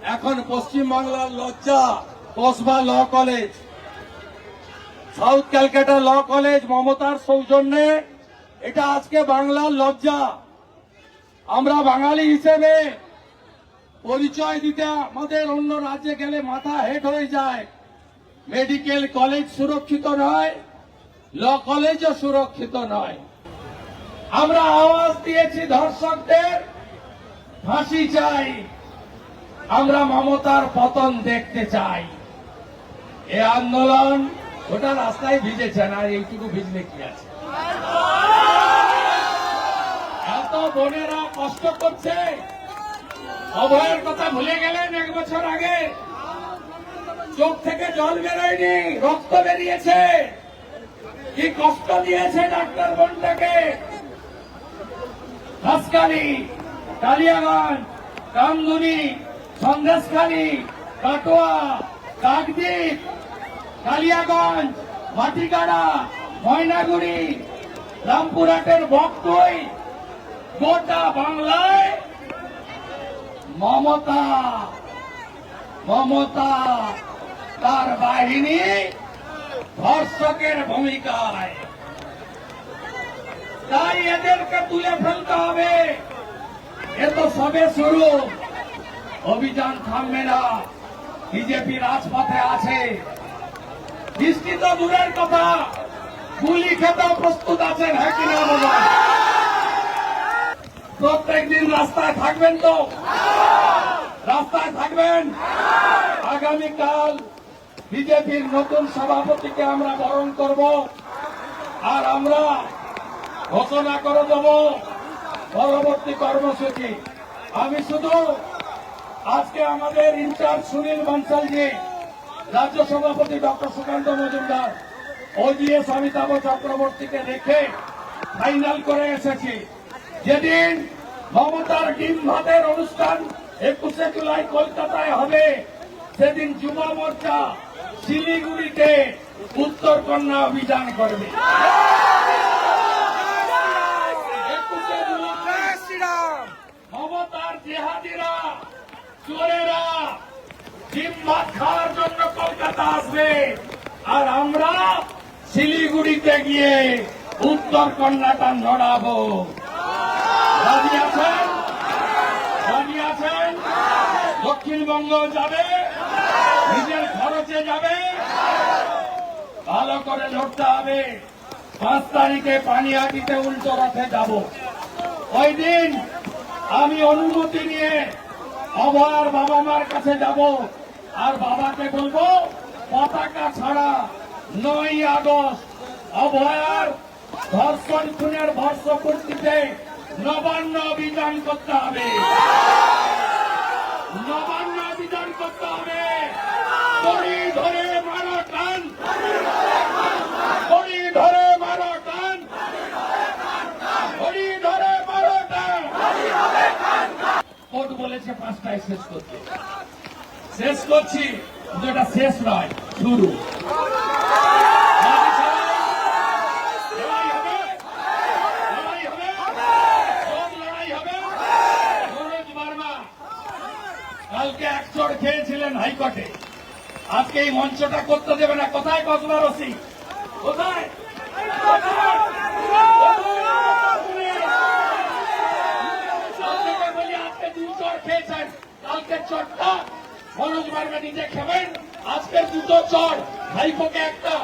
এখন পশ্চিম বাংলার লজ্জা, Kasba law college. South Calcutta law college মমতার সৌজন্যে। এটা আজকে বাংলার লজ্জা। আমরা বাঙালি হিসেবে পরিচয় দিতে আমাদের অন্য রাজ্যে গেলে মাথা হেট হয়ে যায়। মেডিকেল কলেজ সুরক্ষিত নয়, ল কলেজও সুরক্ষিত নয়। আমরা আওয়াজ দিয়েছি ধর্ষকদের, ফাঁসি চাই। আমরা মমতার পতন দেখতে চাই। এ আন্দোলন ওটা রাস্তায় ভিজেছে না এইটুকু ভিজলে কি আছে? এত বোনেরা কষ্ট করছে। অভয়ের কথা ভুলে গেলেন এক বছর আগে। চোখ থেকে জল বেরোয়নি, রক্ত বেরিয়েছে। কি কষ্ট দিয়েছে ডাক্তার বোনটাকে। হাসকালি কালিয়াগঞ্জ কামদুনি সন্দেশখালী কাটোয়া, কাকদ্বীপ, কালিয়াগঞ্জ মাটিগাড়া ময়নাগুড়ি, রামপুরহাটের বকটই গোটা বাংলায় মমতা মমতা, তার বাহিনী ধর্ষকের ভূমিকায়। তাই এদেরকে তুলে ফেলতে হবে। এ তো সবে শুরু। অভিযান থামবে না। বিজেপি রাজপথে আছে। বৃষ্টি তো দূরের কথা। গুলি খেতেও প্রস্তুত আছেন হ্যাঁ কিনা প্রত্যেক দিন রাস্তায় থাকবেন তো? রাস্তায় থাকবেন? আগামীকাল বিজেপির নতুন সভাপতিকে আমরা বরণ করব। আর আমরা ঘোষণা করে দেব। পরবর্তী কর্মসূচি। আমি শুধু আজকে আমাদের ইনচার্জ সুনীল বনসালজি রাজ্য সভাপতি ডক্টর সুকান্ত মজুমদার ওজিএস অমিতাভ চক্রবর্তীকে রেখে ফাইনাল করে এসেছি। যেদিন মমতার ডিম ভাতের অনুষ্ঠান একুশে জুলাই কলকাতায় হবে, সেদিন যুব মোর্চা শিলিগুড়িতে উত্তর কন্যা অভিযান করবে একুশে জুলাই মমতার জেহাদিরা চোরেরা ভাত খাওয়ার জন্য কলকাতা আসবে। আর আমরা শিলিগুড়িতে গিয়ে উত্তর কন্যাটা নড়াবো। দক্ষিণবঙ্গ যাবে? নিজের খরচে যাবে? ভালো করে লড়তে হবে। পাঁচ তারিখে পানিহাটিতে উল্টো রথে যাব। ওই দিন আমি অনুমতি নিয়ে অভয়ার বাবা মার কাছে যাব। আর বাবাকে বলব, পতাকা ছাড়া নয় আগস্ট অভয়ার ধর্ষণ খুনের ভর্ষ কর্তৃতে নবান্ন অভিযান করতে হবে। নবান্ন অভিযান করতে হবে। ধরে মারো টান দড়ি ধরে মারো টান দড়ি ধরে মারো টান কোর্ট বলেছে পাঁচটায় শেষ করতে। শেষ করছি এটা শেষ নয়, শুরু। কালকে এক চড় খেয়েছিলেন হাইকোর্টে। আজকে এই মঞ্চটা করতে দেবে না। কোথায় কসবা রসি কোথায় কোথায়? কালকে বলি আজকে দু চড় খেয়েছেন কালকে চটটা মনোজ বার্মা নিজে খেবেন আজকের দুটো চট ভাইপোকে একটা